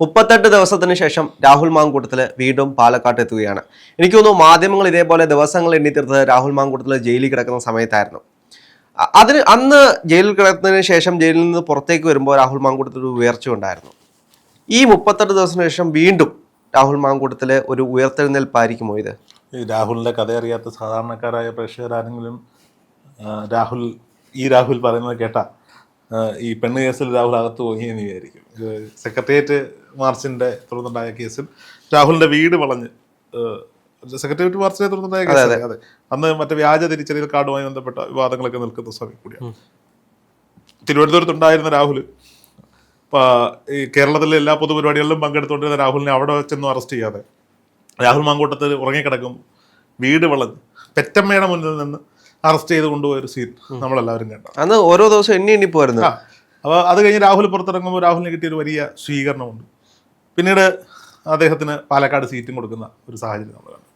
മുപ്പത്തെട്ട് ദിവസത്തിന് ശേഷം രാഹുൽ മാങ്കൂട്ടത്തിൽ വീണ്ടും പാലക്കാട്ട് എത്തുകയാണ്. എനിക്ക് തോന്നുന്നു മാധ്യമങ്ങൾ ഇതേപോലെ ദിവസങ്ങൾ എണ്ണിത്തീർത്തത് രാഹുൽ മാങ്കൂട്ടത്തിൽ ജയിലിൽ കിടക്കുന്ന സമയത്തായിരുന്നു. അതിന് അന്ന് ജയിലിൽ കിടക്കുന്നതിന് ശേഷം ജയിലിൽ നിന്ന് പുറത്തേക്ക് വരുമ്പോൾ രാഹുൽ മാങ്കൂട്ടത്തിൽ ഒരു ഉയർച്ച ഉണ്ടായിരുന്നു. ഈ മുപ്പത്തെട്ട് ദിവസത്തിന് ശേഷം വീണ്ടും രാഹുൽ മാങ്കൂട്ടത്തിൽ ഒരു ഉയർത്തെഴുന്നേൽപ്പായിരിക്കുമോ ഇത്. ഈ രാഹുലിന്റെ കഥ അറിയാത്ത സാധാരണക്കാരായ പ്രേക്ഷകരാരെങ്കിലും രാഹുൽ ഈ രാഹുൽ പറയുന്നത് കേട്ട. ഈ പെണ്ണ് കേസിൽ രാഹുൽ അകത്ത് പോയി എന്ന് വിചാരിക്കും. സെക്രട്ടേറിയറ്റ് മാർച്ചിന്റെ തുടർന്നുണ്ടായ കേസിൽ രാഹുലിന്റെ വീട് വളഞ്ഞ് സെക്രട്ടേറിയറ്റ് മാർച്ചിനെ തുടർന്നുണ്ടായ കേസ് അതെ. അതെ. അന്ന് മറ്റേ വ്യാജ തിരിച്ചറിയൽ കാർഡുമായി ബന്ധപ്പെട്ട വിവാദങ്ങളൊക്കെ നിൽക്കുന്ന സമയം കൂടിയാണ്. തിരുവനന്തപുരത്തുണ്ടായിരുന്ന രാഹുൽ ഈ കേരളത്തിലെ എല്ലാ പൊതുപരിപാടികളിലും പങ്കെടുത്തുകൊണ്ടിരുന്ന രാഹുലിനെ അവിടെ ചെന്നും അറസ്റ്റ് ചെയ്യാതെ രാഹുൽ മാങ്കൂട്ടത്തിൽ ഉറങ്ങിക്കിടക്കും വീട് വളഞ്ഞ് പെറ്റമ്മയുടെ മുന്നിൽ നിന്ന് അറസ്റ്റ് ചെയ്ത് കൊണ്ടുപോയ ഒരു സീൻ നമ്മളെല്ലാവരും കണ്ടു. അന്ന് ഓരോ ദിവസം എണ്ണി എണ്ണി പോയിരുന്നു അപ്പോൾ അത് കഴിഞ്ഞ് രാഹുൽ പുറത്തിറങ്ങുമ്പോൾ രാഹുലിന് കിട്ടിയ ഒരു വലിയ സ്വീകരണമുണ്ട്. പിന്നീട് അദ്ദേഹത്തിന് പാലക്കാട് സീറ്റും കൊടുക്കുന്ന ഒരു സാഹചര്യം നമ്മൾ കണ്ടു.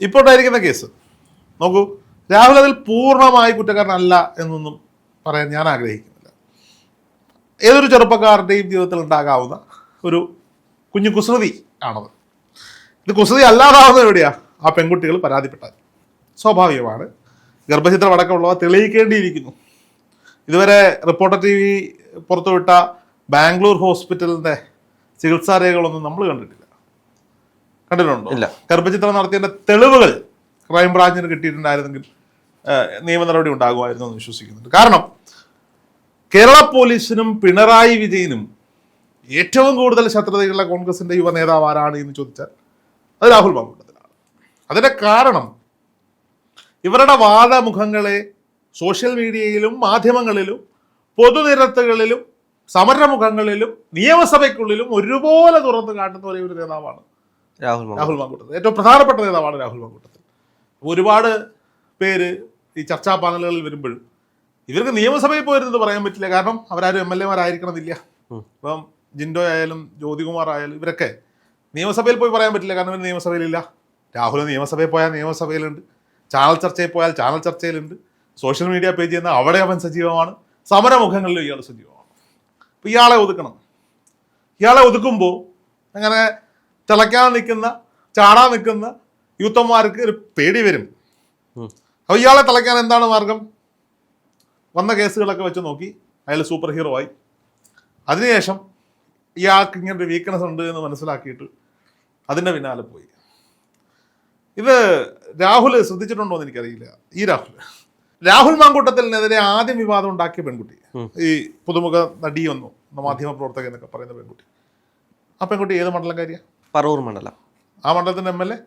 ഇപ്പോൾ ഉണ്ടായിരിക്കുന്ന കേസ്. നോക്കൂ രാഹുൽ അതിൽ പൂർണമായി കുറ്റക്കാരനല്ല എന്നൊന്നും പറയാൻ ഞാൻ ആഗ്രഹിക്കുന്നില്ല. ഏതൊരു ചെറുപ്പക്കാരുടെയും ജീവിതത്തിൽ ഉണ്ടാകാവുന്ന ഒരു കുഞ്ഞു കുസൃതി ആണത്. ഇത് കുസൃതി അല്ലാതാവുന്നത് എവിടെയാ? ആ പെൺകുട്ടികൾ പരാതിപ്പെട്ടാൽ. സ്വാഭാവികമാണ്. ഗർഭചിത്രം അടക്കമുള്ളവ തെളിയിക്കേണ്ടിയിരിക്കുന്നു. ഇതുവരെ റിപ്പോർട്ടർ ടി വി പുറത്തുവിട്ട ബാംഗ്ലൂർ ഹോസ്പിറ്റലിന്റെ ചികിത്സാ രേഖകളൊന്നും നമ്മൾ കണ്ടിട്ടില്ല. കണ്ടിട്ടുണ്ടോ? ഇല്ല. ഗർഭചിത്രം നടത്തിയതിന്റെ തെളിവുകൾ ക്രൈംബ്രാഞ്ചിന് കിട്ടിയിട്ടുണ്ടായിരുന്നെങ്കിൽ നിയമ നടപടി ഉണ്ടാകുമായിരുന്നു എന്ന് വിശ്വസിക്കുന്നുണ്ട്. കാരണം കേരള പോലീസിനും പിണറായി വിജയനും ഏറ്റവും കൂടുതൽ ശത്രുതയുള്ള കോൺഗ്രസിന്റെ യുവ നേതാവ് ആരാണ് എന്ന് ചോദിച്ചാൽ അത് രാഹുൽ മാങ്കൂട്ടത്തിലാണ് അതിന്റെ കാരണം ഇവരുടെ വാദമുഖങ്ങളെ സോഷ്യൽ മീഡിയയിലും മാധ്യമങ്ങളിലും പൊതുനിരത്തുകളിലും സമരമുഖങ്ങളിലും നിയമസഭയ്ക്കുള്ളിലും ഒരുപോലെ തുറന്നു കാട്ടുന്ന ഒരേ ഒരു നേതാവാണ് രാഹുൽ രാഹുൽ മാങ്കൂട്ടത്തിൽ ഏറ്റവും പ്രധാനപ്പെട്ട നേതാവാണ് രാഹുൽ മാങ്കൂട്ടത്തിൽ. ഒരുപാട് പേര് ഈ ചർച്ചാ പാനലുകളിൽ വരുമ്പോഴും ഇവർക്ക് നിയമസഭയിൽ പോയിരുന്നത് പറയാൻ പറ്റില്ല. കാരണം അവരാരും എം എൽ എമാരായിരിക്കണമെന്നില്ല. മാരായിരിക്കണമെന്നില്ല ഇപ്പം ജിൻഡോ ആയാലും ജ്യോതികുമാർ ആയാലും ഇവരൊക്കെ നിയമസഭയിൽ പോയി പറയാൻ പറ്റില്ല. കാരണം ഇവർ നിയമസഭയിലില്ല. രാഹുൽ നിയമസഭയിൽ പോയാൽ നിയമസഭയിലുണ്ട്. ചാനൽ ചർച്ചയിൽ പോയാൽ ചാനൽ ചർച്ചയിലുണ്ട്. സോഷ്യൽ മീഡിയ പേജ് ചെയ്യുന്ന അവിടെ അവൻ സജീവമാണ്. സമരമുഖങ്ങളിൽ ഇയാൾ സജീവമാണ്. അപ്പോൾ ഇയാളെ ഒതുക്കണം. ഇയാളെ ഒതുക്കുമ്പോൾ അങ്ങനെ തിളയ്ക്കാൻ നിൽക്കുന്ന ചാടാൻ നിൽക്കുന്ന യൂത്തന്മാർക്ക് ഒരു പേടി വരും. അപ്പോൾ ഇയാളെ തിളയ്ക്കാൻ എന്താണ് മാർഗം? വന്ന കേസുകളൊക്കെ വെച്ച് നോക്കി. അയാൾ സൂപ്പർ ഹീറോ ആയി. അതിനുശേഷം ഇയാൾക്ക് ഇങ്ങനെ ഒരു വീക്ക്നെസ് ഉണ്ട് എന്ന് മനസ്സിലാക്കിയിട്ട് അതിന്റെ പിന്നാലെ പോയി. ഇത് രാഹുൽ ശ്രദ്ധിച്ചിട്ടുണ്ടോ എന്ന് എനിക്കറിയില്ല. ഈ രാഹുൽ രാഹുൽ മാങ്കൂട്ടത്തിനെതിരെ ആദ്യം വിവാദം ഉണ്ടാക്കിയ പെൺകുട്ടി. ഈ പുതുമുഖ നടിയൊന്നു മാധ്യമ പ്രവർത്തക എന്നൊക്കെ പറയുന്ന പെൺകുട്ടി. ആ പെൺകുട്ടി ഏത് മണ്ഡലം കാര്യ പറവൂർ മണ്ഡലം. ആ മണ്ഡലത്തിന്റെ M L A?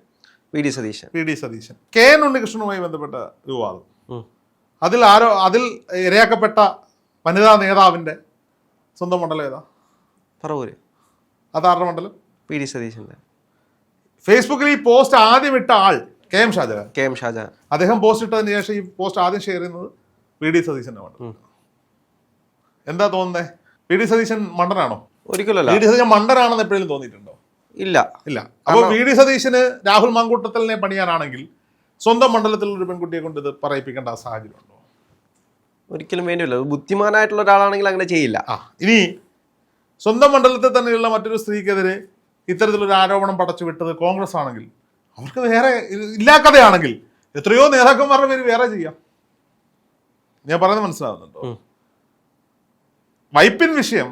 V D Satheesan. P D Satheesan. K N ഉണ്ണികൃഷ്ണനുമായി ബന്ധപ്പെട്ട വിവാദം. അതിൽ ആരോ അതിൽ ഇരയാക്കപ്പെട്ട വനിതാ നേതാവിന്റെ സ്വന്തം മണ്ഡലം ഏതാ? പറവൂര്. അതാരുടെ മണ്ഡലം? വി ഡി സതീശന്റെ ഫേസ്ബുക്കിൽ ഈ പോസ്റ്റ് ആദ്യം ഇട്ട ആൾ K M Shajahan. K M Shajahan. അദ്ദേഹം പോസ്റ്റ് ഇട്ടതിന് ശേഷം ഈ പോസ്റ്റ് ആദ്യം ഷെയർ ചെയ്യുന്നത് വി ഡി സതീശന്റെ മണ്ഡലം എന്താ തോന്നുന്നേ? വി ഡി സതീശൻ മണ്ടനാണോ? ഒരിക്കലല്ല വി ഡി സതീശൻ മണ്ടനാണെന്ന് എപ്പോഴും തോന്നിയിട്ടുണ്ടോ? ഇല്ല. ഇല്ല. അപ്പോൾ വി ഡി സതീശന് രാഹുൽ മാങ്കൂട്ടത്തലിനെ പണിയാനാണെങ്കിൽ സ്വന്തം മണ്ഡലത്തിൽ ഒരു പെൺകുട്ടിയെ കൊണ്ട് ഇത് പറയിപ്പിക്കേണ്ട സാഹചര്യം ഉണ്ടോ ഒരിക്കലും വേണ്ടിയില്ല. ബുദ്ധിമാനായിട്ടുള്ള ഒരാളാണെങ്കിൽ അങ്ങനെ ചെയ്യില്ല. ആ ഇനി സ്വന്തം മണ്ഡലത്തിൽ തന്നെയുള്ള മറ്റൊരു സ്ത്രീക്കെതിരെ ഇത്തരത്തിലൊരു ആരോപണം പടച്ചു വിട്ടത് കോൺഗ്രസ് ആണെങ്കിൽ അവർക്ക് വേറെ ഇല്ലാ കഥയാണെങ്കിൽ എത്രയോ നേതാക്കന്മാരുടെ പേര് വേറെ ചെയ്യാം. ഞാൻ പറയുന്നത് മനസ്സിലാവുന്നുണ്ടോ? വൈപ്പിൻ വിഷയം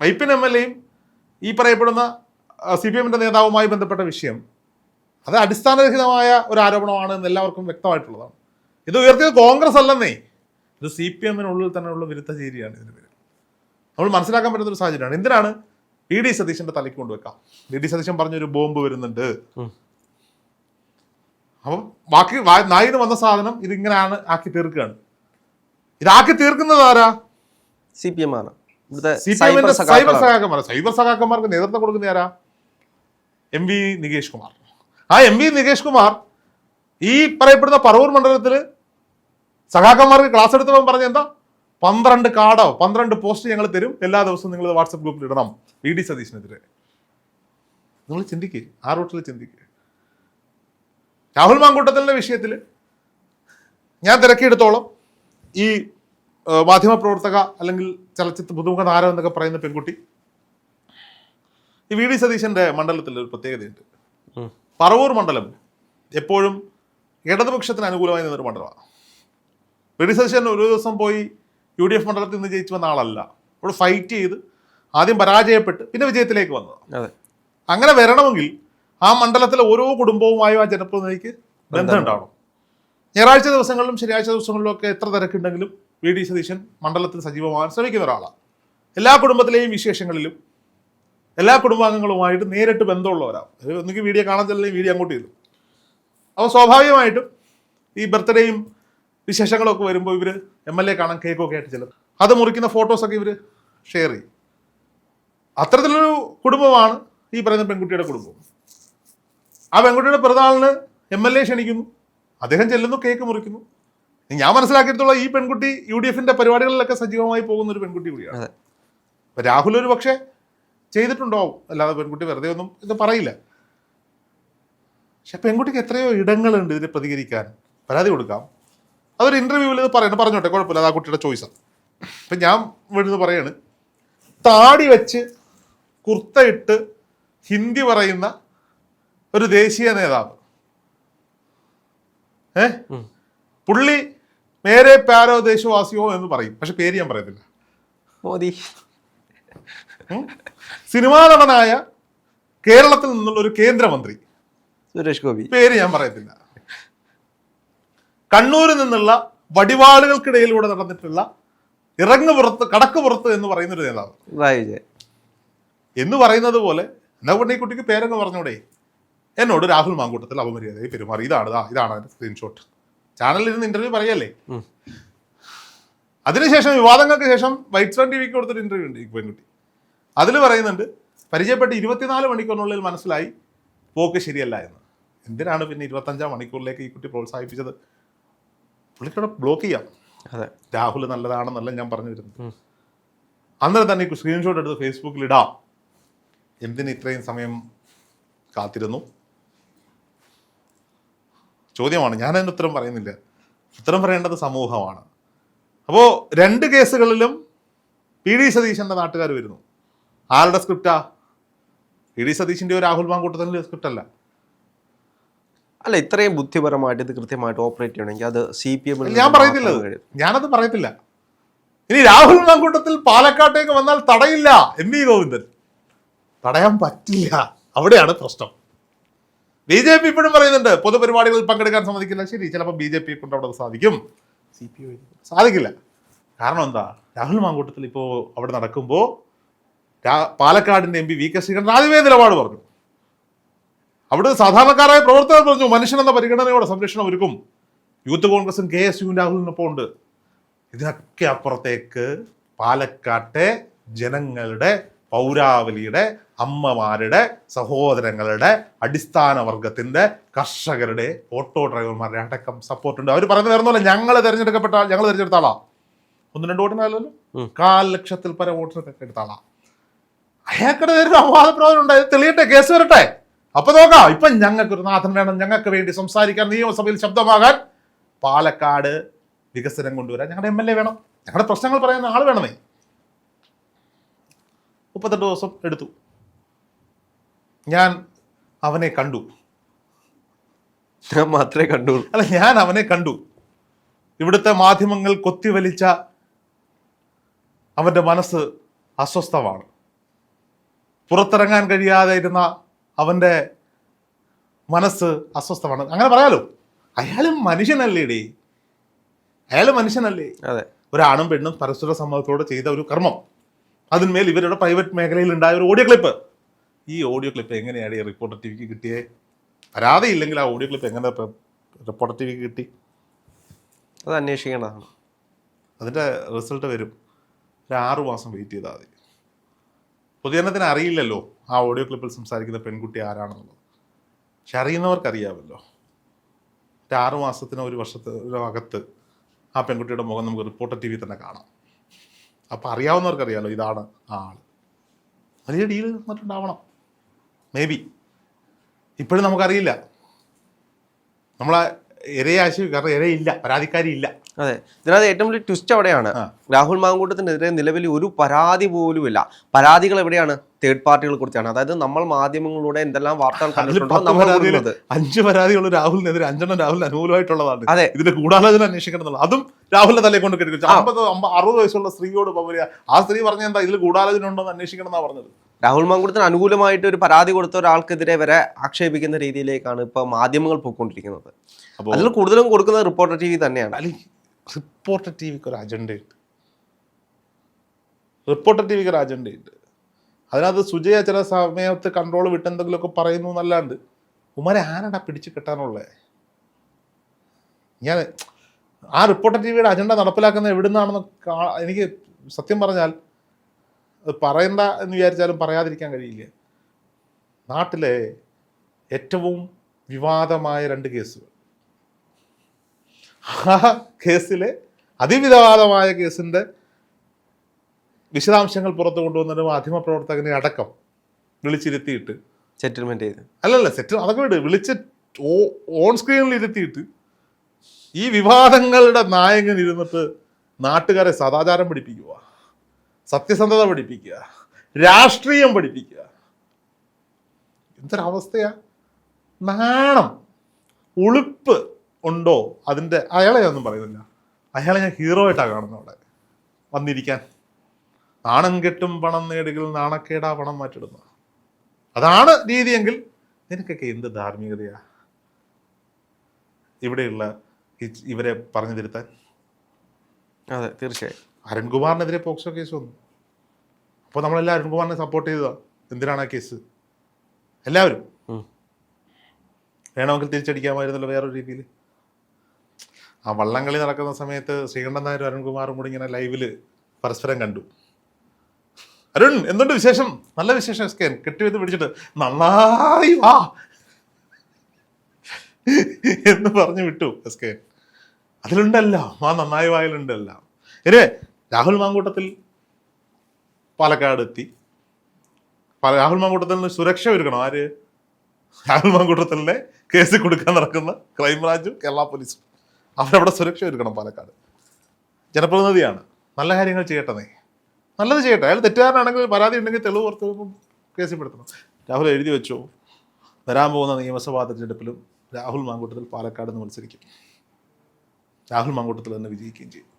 വൈപ്പിൻ എം എൽ എയും ഈ പറയപ്പെടുന്ന സി പി എമ്മിന്റെ നേതാവുമായി ബന്ധപ്പെട്ട വിഷയം അത് അടിസ്ഥാനരഹിതമായ ഒരു ആരോപണമാണ് എന്ന് എല്ലാവർക്കും വ്യക്തമായിട്ടുള്ളതാണ്. ഇത് ഉയർത്തിയത് കോൺഗ്രസ് അല്ലെന്നേ ഇത് സി പി എമ്മിനുള്ളിൽ തന്നെയുള്ള വിരുദ്ധ ചേരിയാണ് ഇതിന് പേര് നമ്മൾ മനസ്സിലാക്കാൻ പറ്റുന്ന ഒരു സാഹചര്യമാണ്. എന്തിനാണ് വി ഡി സതീശന്റെ തലയ്ക്ക് കൊണ്ടുവെക്കാം. വി ഡി സതീശൻ പറഞ്ഞൊരു ബോംബ് വരുന്നുണ്ട്. അപ്പം ബാക്കി നായിന് വന്ന സാധനം ഇതിങ്ങനെയാണ് ആക്കി തീർക്കുകയാണ്. ഇതാക്കി തീർക്കുന്നത് ആരാ? സി പി എം ആണ്. ഇവിടുത്തെ സി പി സൈബർ. സഖാക്കന്മാർ. സൈബർ സഖാക്കന്മാർക്ക് നേതൃത്വം കൊടുക്കുന്ന ആരാ? M V Nikesh Kumar. ആ എം വി നികേഷ് കുമാർ ഈ പറയപ്പെടുന്ന പറവൂർ മണ്ഡലത്തിൽ സഖാക്കന്മാർക്ക് ക്ലാസ് എടുത്തവൻ പറഞ്ഞ എന്താ? പന്ത്രണ്ട് കാർഡോ പന്ത്രണ്ട് പോസ്റ്റ് ഞങ്ങൾ തരും. എല്ലാ ദിവസവും നിങ്ങൾ വാട്സപ്പ് ഗ്രൂപ്പിൽ ഇടണം. വി ഡി സതീശിനെതിരെ. നിങ്ങൾ ചിന്തിക്കുക ആ റൂട്ടിൽ ചിന്തിക്കുക രാഹുൽ മാങ്കൂട്ടത്തിന്റെ വിഷയത്തിൽ ഞാൻ തിരക്കിയെടുത്തോളം ഈ മാധ്യമപ്രവർത്തക അല്ലെങ്കിൽ ചലച്ചിത്ര പുതുമുഖ താരം എന്നൊക്കെ പറയുന്ന പെൺകുട്ടി ഈ വി ഡി സതീശന്റെ മണ്ഡലത്തിൽ ഒരു പ്രത്യേകതയുണ്ട്. പറവൂർ മണ്ഡലം എപ്പോഴും ഇടതുപക്ഷത്തിന് അനുകൂലമായി നിന്നൊരു മണ്ഡലമാണ്. വി ഡി സതീശൻ ഒരു ദിവസം പോയി യു ഡി എഫ് മണ്ഡലത്തിൽ നിന്ന് ജയിച്ചു വന്ന ആളല്ല. അവിടെ ഫൈറ്റ് ചെയ്ത് ആദ്യം പരാജയപ്പെട്ട് പിന്നെ വിജയത്തിലേക്ക് വന്നത്. അങ്ങനെ വരണമെങ്കിൽ ആ മണ്ഡലത്തിലെ ഓരോ കുടുംബവുമായും ആ ജനപ്രതിനിധിക്ക് ബന്ധം ഉണ്ടാവണം. ഞായറാഴ്ച ദിവസങ്ങളിലും ശനിയാഴ്ച ദിവസങ്ങളിലും ഒക്കെ എത്ര തിരക്കുണ്ടെങ്കിലും വി ഡി സതീശൻ മണ്ഡലത്തിൽ സജീവമാകാൻ ശ്രമിക്കുന്ന ഒരാളാണ്. എല്ലാ കുടുംബത്തിലെയും വിശേഷങ്ങളിലും എല്ലാ കുടുംബാംഗങ്ങളുമായിട്ട് നേരിട്ട് ബന്ധമുള്ളവരാണ്. ഒന്നുകിൽ വീഡിയോ കാണാൻ ചെല്ലെങ്കിൽ വീഡിയോ അങ്ങോട്ട് ചെയ്തു അപ്പോൾ സ്വാഭാവികമായിട്ടും ഈ ബർത്ത്ഡേയും വിശേഷങ്ങളൊക്കെ വരുമ്പോൾ ഇവർ എം എൽ എ കാണാൻ കേക്കൊക്കെ ആയിട്ട് ചെല്ലും. അത് മുറിക്കുന്ന ഫോട്ടോസൊക്കെ ഇവർ ഷെയർ ചെയ്യും. അത്തരത്തിലൊരു കുടുംബമാണ് ഈ പറയുന്ന പെൺകുട്ടിയുടെ കുടുംബം. ആ പെൺകുട്ടിയുടെ പിറന്നാളിന് എം എൽ എ ക്ഷണിക്കുന്നു. അദ്ദേഹം ചെല്ലുന്നു കേക്ക് മുറിക്കുന്നു. ഞാൻ മനസ്സിലാക്കിയിട്ടുള്ള ഈ പെൺകുട്ടി യു ഡി എഫിന്റെ പരിപാടികളിലൊക്കെ സജീവമായി പോകുന്ന ഒരു പെൺകുട്ടി കൂടിയാണ്. രാഹുൽ ഒരു പക്ഷേ ചെയ്തിട്ടുണ്ടാവും. അല്ലാതെ പെൺകുട്ടി വെറുതെ ഒന്നും ഇത് പറയില്ല. പക്ഷെ പെൺകുട്ടിക്ക് എത്രയോ ഇടങ്ങളുണ്ട് ഇതിനെ പ്രതികരിക്കാൻ. പരാതി കൊടുക്കാം. അതൊരു ഇന്റർവ്യൂവിൽ ഇത് പറയുന്നത് പറഞ്ഞോട്ടെ കുഴപ്പമില്ല. അത് ആ കുട്ടിയുടെ ചോയ്സാണ് അപ്പം ഞാൻ ഇവിടുന്ന് പറയാണ് താടി വെച്ച് കുർത്ത ഇട്ട് ഹിന്ദി പറയുന്ന ഒരു ദേശീയ നേതാവ്. ഏ. പുള്ളി മേരെ പാരോ ദേശവാസിയോ എന്ന് പറയും. പക്ഷെ പേര് ഞാൻ പറയത്തില്ല. മോദി? സിനിമാ നടനായ കേരളത്തിൽ നിന്നുള്ള ഒരു കേന്ദ്രമന്ത്രി. സുരേഷ് ഗോപി. പേര് ഞാൻ പറയത്തില്ല. കണ്ണൂരിൽ നിന്നുള്ള വടിവാളുകൾക്കിടയിലൂടെ നടന്നിട്ടുള്ള ഇറങ്ങു പുറത്ത് കടക്ക് പുറത്ത് എന്ന് പറയുന്ന ഒരു നേതാവ് എന്ന് പറയുന്നത് പോലെ എന്നാ കൊണ്ട് ഈ കുട്ടിക്ക് പേരങ്ങ് പറഞ്ഞൂടെ. എന്നോട് രാഹുൽ മാങ്കൂട്ടത്തിൽ അപമര്യാദയായി പെരുമാറി. ഇതാണ് ഇതാണ് അതിന്റെ സ്ക്രീൻഷോട്ട് ചാനലിൽ ഇരുന്ന് ഇന്റർവ്യൂ പറയല്ലേ. അതിനുശേഷം വിവാദങ്ങൾക്ക് ശേഷം വൈറ്റ് സൺ ടി വിക്ക് കൊടുത്തൊരു ഇന്റർവ്യൂ ഉണ്ട് ഈ പെൺകുട്ടി. അതിൽ പറയുന്നുണ്ട് പരിചയപ്പെട്ട് ഇരുപത്തിനാല് മണിക്കൂറിനുള്ളിൽ മനസ്സിലായി പോക്ക് ശരിയല്ല എന്ന്. എന്തിനാണ് പിന്നെ ഇരുപത്തഞ്ചാം മണിക്കൂറിലേക്ക് ഈ കുട്ടി പ്രോത്സാഹിപ്പിച്ചത്? പുള്ളിക്കവിടെ ബ്ലോക്ക് ചെയ്യാം. അതെ. രാഹുൽ നല്ലതാണെന്നല്ല ഞാൻ പറഞ്ഞു വരുന്നത്. അന്നേരം തന്നെ സ്ക്രീൻഷോട്ട് എടുത്ത് ഫേസ്ബുക്കിൽ ഇടാം. എന്തിന് ഇത്രയും സമയം കാത്തിരുന്നു? ചോദ്യമാണ്. ഞാൻ അതിന് ഉത്തരം പറയുന്നില്ല. ഉത്തരം പറയേണ്ടത് സമൂഹമാണ്. അപ്പോൾ രണ്ട് കേസുകളിലും പി ഡി സതീശന്റെ നാട്ടുകാർ വരുന്നു. ആരുടെ സ്ക്രിപ്റ്റാ പി ഡി സതീശിന്റെയോ രാഹുൽ മാങ്കൂട്ടത്തിന്റെ സ്ക്രിപ്റ്റ് അല്ല ഇത്രയും ബുദ്ധിപരമായിട്ട് ഇത് കൃത്യമായിട്ട് ഓപ്പറേറ്റ് ചെയ്യണമെങ്കിൽ അത് സി പി എം ഞാൻ പറയത്തില്ല. അത്. ഞാനത് പറയത്തില്ല. ഇനി രാഹുൽ മാങ്കൂട്ടത്തിൽ പാലക്കാട്ടേക്ക് വന്നാൽ തടയില്ല. M V Govindan? തടയാൻ പറ്റില്ല. അവിടെയാണ് പ്രശ്നം. ബി ജെ പി ഇപ്പോഴും പറയുന്നുണ്ട് പൊതുപരിപാടികളിൽ പങ്കെടുക്കാൻ സമ്മതിക്കില്ല. ശരി ചിലപ്പോൾ ബി ജെ പി കൊണ്ട് അവിടെ സാധിക്കും. സി പി സാധിക്കില്ല. കാരണം എന്താ? രാഹുൽ മാങ്കൂട്ടത്തിൽ ഇപ്പോൾ അവിടെ നടക്കുമ്പോൾ പാലക്കാടിന്റെ M P V K Sreekandan ആദ്യമേ നിലപാട് പറഞ്ഞു. അവിടെ സാധാരണക്കാരായ പ്രവർത്തകർ പറഞ്ഞു മനുഷ്യൻ എന്ന പരിഗണനയോടെ സംരക്ഷണം ഒരുക്കും. യൂത്ത് കോൺഗ്രസും കെ എസ് യുവിന്റെ രാഹുലിനൊപ്പം ഉണ്ട്. ഇതിനൊക്കെ അപ്പുറത്തേക്ക് പാലക്കാട്ടെ ജനങ്ങളുടെ പൗരാവലിയുടെ അമ്മമാരുടെ സഹോദരങ്ങളുടെ അടിസ്ഥാന വർഗത്തിന്റെ കർഷകരുടെ ഓട്ടോ ഡ്രൈവർമാരുടെ അടക്കം സപ്പോർട്ട് ഉണ്ട്. അവർ പറയുന്നത് വേറെ ഞങ്ങൾ തിരഞ്ഞെടുക്കപ്പെട്ട ഞങ്ങൾ തിരഞ്ഞെടുത്ത ആളാ. ഒന്ന് രണ്ട് വോട്ടിനായാലും. കാൽ ലക്ഷത്തിൽ പരം വോട്ടിനൊക്കെ എടുത്ത ആളാ. അയാൾക്കിടെ ഒരു അപവാദ പ്രവർത്തനം ഉണ്ടായത് തെളിയട്ടെ കേസ് വരട്ടെ? അപ്പൊ നോക്കാം ഇപ്പൊ ഞങ്ങൾക്ക് ഒരു നാഥൻ വേണം ഞങ്ങൾക്ക് വേണ്ടി സംസാരിക്കാൻ നിയമസഭയിൽ ശബ്ദമാകാൻ. പാലക്കാട് വികസനം കൊണ്ടുവരാൻ ഞങ്ങളുടെ എം എൽ എ വേണം. ഞങ്ങളുടെ പ്രശ്നങ്ങൾ പറയുന്ന ആൾ വേണമേ. മുപ്പത്തെട്ട് ദിവസം എടുത്തു. ഞാൻ അവനെ കണ്ടു. ഞാൻ മാത്രമേ കണ്ടു. അല്ല ഞാൻ അവനെ കണ്ടു. ഇവിടുത്തെ മാധ്യമങ്ങൾ കൊത്തിവലിച്ച അവന്റെ മനസ്സ് അസ്വസ്ഥമാണ്. പുറത്തിറങ്ങാൻ കഴിയാതെ ഇരുന്ന അവന്റെ മനസ്സ് അസ്വസ്ഥമാണ്. അങ്ങനെ പറയാലോ? അയാൾ മനുഷ്യനല്ലേടി. അയാൾ മനുഷ്യനല്ലേ? അതെ. ഒരാണും പെണ്ണും പരസ്പര സമ്മതത്തോടെ ചെയ്ത ഒരു കർമ്മം. അതിന്മേൽ ഇവരുടെ പ്രൈവറ്റ് മേഖലയിൽ ഉണ്ടായ ഒരു ഓഡിയോ ക്ലിപ്പ് ഈ ഓഡിയോ ക്ലിപ്പ് എങ്ങനെയാണ് ഈ റിപ്പോർട്ടർ ടി വിക്ക് കിട്ടിയേ? പരാതി ഇല്ലെങ്കിൽ ആ ഓഡിയോ ക്ലിപ്പ് എങ്ങനെ റിപ്പോർട്ടർ ടി വിക്ക് കിട്ടി? അത് അന്വേഷിക്കണം അതിന്റെ റിസൾട്ട് വരും. ഒരു ആറു മാസം വെയിറ്റ് ചെയ്താൽ മതി. പൊതുജനത്തിന് അറിയില്ലല്ലോ ആ ഓഡിയോ ക്ലിപ്പിൽ സംസാരിക്കുന്ന പെൺകുട്ടി ആരാണെന്നുള്ളത്. പക്ഷെ അറിയുന്നവർക്ക് അറിയാമല്ലോ ഒരു ആറു മാസത്തിന് ഒരു വർഷത്തെ ഒരു അകത്ത് ആ പെൺകുട്ടിയുടെ മുഖം നമുക്ക് റിപ്പോർട്ടർ ടി വി തന്നെ കാണാം. അപ്പോൾ അറിയാവുന്നവർക്ക് അറിയാമല്ലോ ഇതാണ് ആ ആൾ വലിയ ഡീൽ നിന്നിട്ടുണ്ടാവണം മേ ബി ഇപ്പോഴും നമുക്കറിയില്ല. നമ്മളെ ഇരയാശി കാരണം ഇരയില്ല പരാതിക്കാരി ഇല്ല അതെ. ഇതിനകത്ത് ഏറ്റവും വലിയ ട്വിസ്റ്റ് അവിടെയാണ്. രാഹുൽ മാങ്കൂട്ടത്തിനെതിരെ നിലവിൽ ഒരു പരാതി പോലുമില്ല. പരാതികൾ എവിടെയാണ്? തേർഡ് പാർട്ടികൾ കുറിച്ചാണ്. അതായത് നമ്മൾ മാധ്യമങ്ങളിലൂടെ എന്തെല്ലാം വാർത്തകൾ കണ്ടിട്ടുണ്ടോ നമ്മൾ അഞ്ച് പരാതികൾ രാഹുലിനെതിരെ അഞ്ചെണ്ണം രാഹുലിന് അനുകൂലമായിട്ടുള്ളതാണ്. അതെ. ഇതിന്റെ ഗൂഢാലോചന അന്വേഷിക്കണം അതും രാഹുലിന്റെ തലയെ കൊണ്ട് അമ്പത് അറുപത് വയസ്സുള്ള സ്ത്രീയോട് ആ സ്ത്രീ പറഞ്ഞ എന്താ? ഇതിൽ ഗൂഢാലോചന ഉണ്ടോ എന്ന് അന്വേഷിക്കണം എന്നാ പറഞ്ഞത്. രാഹുൽ മാങ്കൂട്ടത്തിന് അനുകൂലമായിട്ട് ഒരു പരാതി കൊടുത്ത ഒരാൾക്കെതിരെ വരെ ആക്ഷേപിക്കുന്ന രീതിയിലേക്കാണ് ഇപ്പൊ മാധ്യമങ്ങൾ പോയിക്കൊണ്ടിരിക്കുന്നത്. അതിൽ കൂടുതലും കൊടുക്കുന്നത് റിപ്പോർട്ടർ ടി വി തന്നെയാണ്. റിപ്പോർട്ടർ ടി വിക്ക് ഒരു അജണ്ടയുണ്ട് റിപ്പോർട്ടർ ടി വിക്ക് ഒരു അജണ്ടയുണ്ട് അതിനകത്ത് സുജയ ചില സമയത്ത് കൺട്രോൾ വിട്ടെന്തെങ്കിലുമൊക്കെ പറയുന്നു എന്നല്ലാണ്ട് ഉമാരെ ആരടാ പിടിച്ചു കിട്ടാനുള്ളത് ഞാൻ ആ റിപ്പോർട്ടർ ടി വിയുടെ അജണ്ട നടപ്പിലാക്കുന്നത് എവിടുന്നാണെന്ന് എനിക്ക് സത്യം പറഞ്ഞാൽ അത് പറയണ്ട എന്ന് വിചാരിച്ചാലും പറയാതിരിക്കാൻ കഴിയില്ല. നാട്ടിലെ ഏറ്റവും വിവാദമായ രണ്ട് കേസുകൾ. ആ കേസിലെ അതിവിവാദമായ കേസിന്റെ വിശദാംശങ്ങൾ പുറത്തു കൊണ്ടുവന്നിട്ട് മാധ്യമപ്രവർത്തകനെ അടക്കം വിളിച്ചിരുത്തിയിട്ട് സെറ്റിൽമെന്റ് ചെയ്ത്. അല്ലല്ല സെറ്റിൽ അതൊക്കെ വിട്. വിളിച്ച് ഓൺ സ്ക്രീനിൽ ഇരുത്തിയിട്ട് ഈ വിവാദങ്ങളുടെ നായകൻ ഇരുന്നിട്ട് നാട്ടുകാരെ സദാചാരം പഠിപ്പിക്കുക സത്യസന്ധത പഠിപ്പിക്കുക രാഷ്ട്രീയം പഠിപ്പിക്കുക. എന്തൊരവസ്ഥയാ? നാണം ഉളുപ്പ് ഉണ്ടോ? അതിന്റെ അയാളെ ഒന്നും പറയുന്നില്ല. അയാളെ ഞാൻ ഹീറോ ആയിട്ടാണ് കാണുന്നത് അവിടെ. വന്നിരിക്കാൻ. നാണം കെട്ടും പണം നേടുകൾ നാണക്കേടാ പണം മാറ്റിടുന്നു അതാണ് രീതിയെങ്കിൽ നിനക്കൊക്കെ എന്ത് ധാർമ്മികതയാ? ഇവിടെയുള്ള ഇവരെ പറഞ്ഞു തിരുത്താൻ. അതെ തീർച്ചയായും. അരുൺകുമാറിനെതിരെ പോക്സോ കേസ് വന്നു. അപ്പോൾ നമ്മളെല്ലാം അരുൺകുമാറിനെ സപ്പോർട്ട് ചെയ്തതാ. എന്തിനാണ് ആ കേസ് എല്ലാവരും. വേണമെങ്കിൽ തിരിച്ചടിക്കാമായിരുന്നല്ലോ വേറൊരു രീതിയിൽ. ആ വള്ളംകളി നടക്കുന്ന സമയത്ത് ശ്രീകണ്ഠൻ നായരും അരുൺകുമാറും കൂടി ഇങ്ങനെ ലൈവിൽ പരസ്പരം കണ്ടു. അരുൺ എന്തുണ്ട് വിശേഷം? നല്ല വിശേഷം എസ് കെ. കെട്ടിവെത്ത് പിടിച്ചിട്ട്? നന്നായി വാ. എന്ന് പറഞ്ഞു വിട്ടു എസ് കെ. അതിലുണ്ടല്ലോ ആ നന്നായി വായിലുണ്ടല്ല. ഇനി രാഹുൽ മാങ്കൂട്ടത്തിൽ പാലക്കാട് എത്തി. രാഹുൽ മാങ്കൂട്ടത്തിൽ സുരക്ഷ ഒരുക്കണം. ആര്? രാഹുൽ മാങ്കൂട്ടത്തിലെ കേസ് കൊടുക്കാൻ നടക്കുന്ന ക്രൈംബ്രാഞ്ചും കേരള പോലീസും. അവരവിടെ സുരക്ഷ ഒരുക്കണം പാലക്കാട്. ജനപ്രതിനിധിയാണ്. നല്ല കാര്യങ്ങൾ ചെയ്യട്ടെ നല്ലത് ചെയ്യട്ടെ. അയാൾ തെറ്റുകാരനാണെങ്കിൽ പരാതി ഉണ്ടെങ്കിൽ തെളിവ് പുറത്ത് വരുമ്പം കേസിൽ പെടുത്തണം രാഹുൽ എഴുതി വെച്ചു. വരാൻ പോകുന്ന നിയമസഭാ തെരഞ്ഞെടുപ്പിലും രാഹുൽ മാങ്കൂട്ടത്തിൽ പാലക്കാട് നിന്ന് മത്സരിക്കും. രാഹുൽ മാങ്കൂട്ടത്തിൽ തന്നെ വിജയിക്കുകയും ചെയ്യും.